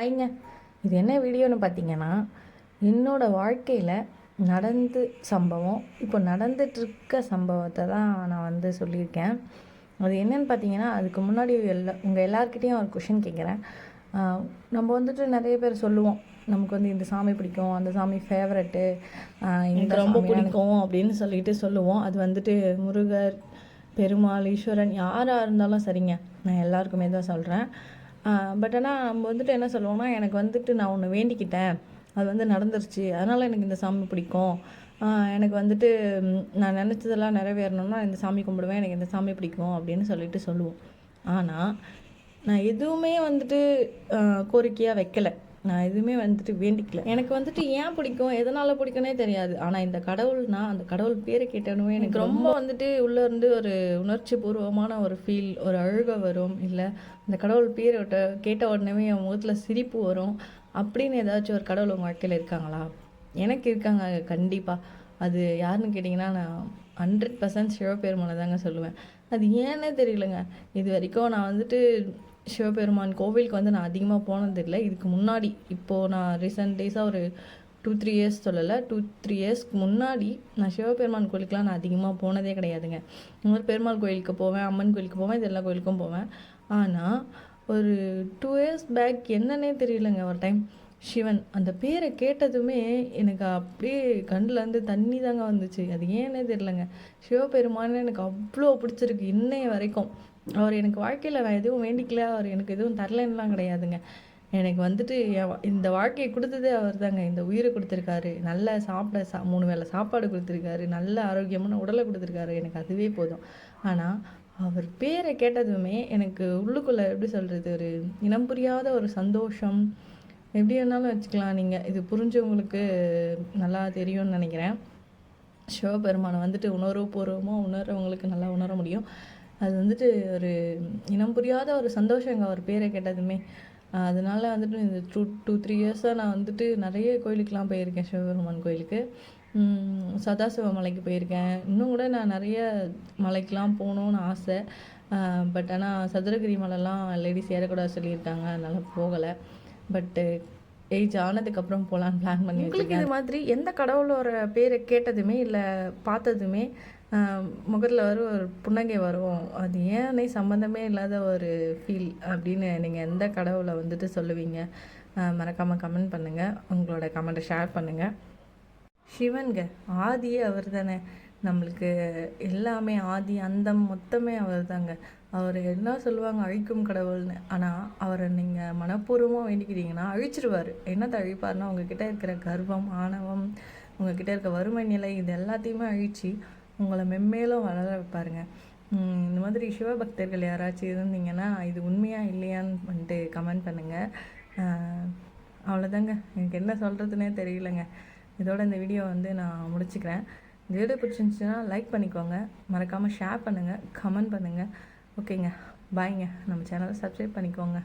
ஹாய்ங்க இது என்ன வீடியோன்னு பார்த்தீங்கன்னா என்னோட வாழ்க்கையில் நடந்து சம்பவம் இப்போ நடந்துட்டுருக்க சம்பவத்தை தான் நான் வந்து சொல்லியிருக்கேன். அது என்னன்னு பார்த்தீங்கன்னா அதுக்கு முன்னாடி எல்லா உங்கள் எல்லாருக்கிட்டேயும் ஒரு கொஷின் கேட்குறேன் நம்ம வந்துட்டு நிறைய பேர் சொல்லுவோம் நமக்கு வந்து இந்த சாமி பிடிக்கும் அந்த சாமி ஃபேவரெட்டு இந்த ரொம்ப பிடிக்கும் அப்படின்னு சொல்லிட்டு சொல்லுவோம். அது வந்துட்டு முருகர் பெருமாள் ஈஸ்வரன் யாராக இருந்தாலும் சரிங்க. நான் எல்லாருக்குமே தான் சொல்கிறேன் பட் ஆனால் நம்ம வந்துட்டு என்ன சொல்லுவோம்னா எனக்கு வந்துட்டு நான் ஒன்று வேண்டிக்கிட்டேன். அது வந்து நடந்துருச்சு. அதனால் எனக்கு இந்த சாமி பிடிக்கும். எனக்கு வந்துட்டு நான் நினச்சதெல்லாம் நிறைவேறணும்னா இந்த சாமி கும்பிடுவேன். எனக்கு இந்த சாமி பிடிக்கும் அப்படின்னு சொல்லிட்டு சொல்லுவோம். ஆனால் நான் எதுவுமே வந்துட்டு கோரிக்கையாக வைக்கல. நான் எதுவுமே வந்துட்டு வேண்டிக்கல. எனக்கு வந்துட்டு ஏன் பிடிக்கும் எதனால் பிடிக்கும்னே தெரியாது. ஆனால் இந்த கடவுள்னா அந்த கடவுள் பேரை கேட்டனுமே எனக்கு ரொம்ப வந்துட்டு உள்ளே இருந்து ஒரு உணர்ச்சி பூர்வமான ஒரு ஃபீல் ஒரு அழுகை வரும். இல்லை அந்த கடவுள் பேரை கேட்ட உடனே என் முகத்தில் சிரிப்பு வரும். அப்படின்னு ஏதாச்சும் ஒரு கடவுள் உங்கள் வாழ்க்கையில் இருக்காங்களா? எனக்கு இருக்காங்க கண்டிப்பாக அது யாருன்னு கேட்டிங்கன்னா நான் ஹண்ட்ரட் பர்சன்ட் சிவபெருமானை தாங்க சொல்லுவேன். அது ஏன்னே தெரியலங்க. இது வரைக்கும் நான் வந்துட்டு சிவபெருமான் கோவிலுக்கு வந்து நான் அதிகமாக போனதில்லை. இதுக்கு முன்னாடி இப்போது நான் ரீசெண்ட் டேஸாக ஒரு டூ த்ரீ இயர்ஸ் சொல்லலை. டூ த்ரீ இயர்ஸ்க்கு முன்னாடி நான் சிவபெருமான் கோயிலுக்குலாம் நான் அதிகமாக போனதே கிடையாதுங்க. இந்த மாதிரி பெருமாள் கோயிலுக்கு போவேன் அம்மன் கோயிலுக்கு போவேன் இது எல்லா கோயிலுக்கும் போவேன். ஆனால் ஒரு டூ இயர்ஸ் பேக் என்னன்னே தெரியலங்க ஒரு டைம் சிவன் அந்த பேரை கேட்டதுமே எனக்கு அப்படியே கண்ணிலேருந்து தண்ணி தாங்க வந்துச்சு. அது ஏன்னே தெரிலங்க சிவபெருமான்னு எனக்கு அவ்வளோ பிடிச்சிருக்கு இன்னைய வரைக்கும். அவர் எனக்கு வாழ்க்கையில் நான் எதுவும் வேண்டிக்கல. அவர் எனக்கு எதுவும் தரலன்னெலாம் கிடையாதுங்க. எனக்கு வந்துட்டு என் வா- இந்த வாழ்க்கையை கொடுத்ததே அவர் தாங்க இந்த உயிரை கொடுத்துருக்காரு. நல்ல சாப்பிட சா மூணு வேளை சாப்பாடு கொடுத்துருக்காரு. நல்ல ஆரோக்கியமான உடலை கொடுத்துருக்காரு. எனக்கு அதுவே போதும். ஆனால் அவர் பேரை கேட்டதுமே எனக்கு உள்ளுக்குள்ளே எப்படி சொல்கிறது ஒரு இனம் புரியாத ஒரு சந்தோஷம். எப்படி வேணாலும் வச்சுக்கலாம். நீங்கள் இது புரிஞ்சவங்களுக்கு நல்லா தெரியும்னு நினைக்கிறேன். சிவபெருமானை வந்துட்டு உணர்வுபூர்வமாக உணர்றவங்களுக்கு நல்லா உணர முடியும். அது வந்துட்டு ஒரு இனம் புரியாத ஒரு சந்தோஷங்க அவர் பேரை கேட்டதுமே. அதனால வந்துட்டு இந்த டூ டூ த்ரீ இயர்ஸாக நான் வந்துட்டு நிறைய கோயிலுக்கெலாம் போயிருக்கேன் சிவபெருமான் கோயிலுக்கு. சதாசிவ மலைக்கு போயிருக்கேன். இன்னும் கூட நான் நிறைய மலைக்கெலாம் போகணுன்னு ஆசை. பட் ஆனால் சதுரகிரி மலைலாம் லேடிஸ் ஏறக்கூடாது சொல்லியிருக்காங்க. அதனால் போகலை. பட்டு ஏஜ் ஆனதுக்கப்புறம் போகலான்னு பிளான் பண்ணி உங்களுக்கு இது மாதிரி எந்த கடவுளோட பேரை கேட்டதுமே இல்லை பார்த்ததுமே முகத்தில் வரும் ஒரு புன்னகை வரும். அது ஏன்னே சம்மந்தமே இல்லாத ஒரு ஃபீல் அப்படின்னு நீங்கள் எந்த கடவுளை வந்துட்டு சொல்லுவீங்க மறக்காமல் கமெண்ட் பண்ணுங்கள் உங்களோட கமெண்ட்டை ஷேர் பண்ணுங்கள் சிவன்க ஆதியே அவர் தானே நம்மளுக்கு எல்லாமே ஆதி அந்தம் மொத்தமே அவர் தாங்க அவர் என்ன சொல்லுவாங்க? அழிக்கும் கடவுள்னு. ஆனால் அவரை நீங்கள் மனப்பூர்வமாக வேண்டிக்கிறீங்கன்னா அழிச்சிருவார். என்னத்தை அழிப்பார்னா உங்ககிட்ட இருக்கிற கர்வம் ஆணவம் உங்ககிட்ட இருக்க வறுமை நிலை இது எல்லாத்தையுமே அழித்து உங்களை மென்மேலும் வளர வைப்பாருங்க. இந்த மாதிரி சிவபக்தர்கள் யாராச்சும் இருந்தீங்கன்னா இது உண்மையா இல்லையான்னு வந்துட்டு கமெண்ட் பண்ணுங்கள் அவ்வளோதாங்க எனக்கு என்ன சொல்கிறதுனே தெரியலங்க. இதோட இந்த வீடியோ வந்து நான் முடிச்சுக்கிறேன். இந்த வீடியோ பிடிச்சிருந்துச்சுன்னா லைக் பண்ணிக்கோங்க. மறக்காமல் ஷேர் பண்ணுங்கள் கமெண்ட் பண்ணுங்கள் ஓகேங்க பாய்ங்க நம்ம சேனலை சப்ஸ்கிரைப் பண்ணிக்கோங்க.